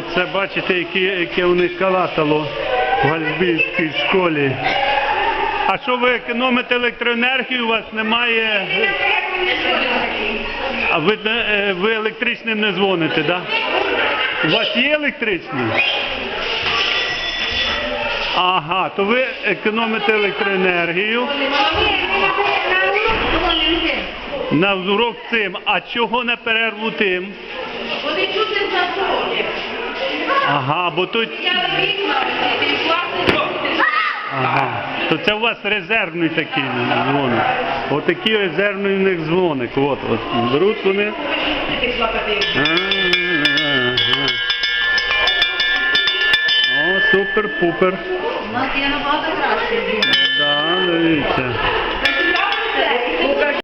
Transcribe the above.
Оце бачите, які, яке у них калатало в Гальбівській школі. А що ви економите електроенергію, у вас немає. А ви, е, ви електричним не дзвоните, так? Да? У вас є електричний? Ага, то ви економите електроенергію на урок цим. А чого на перерву тим? Вони чути за. Ага, бо тут. Ага. То це у вас резервний такий дзвоник. Отакий резервний у них дзвоник. От, от беруть вони. О, супер-пупер. У нас є набагато краще.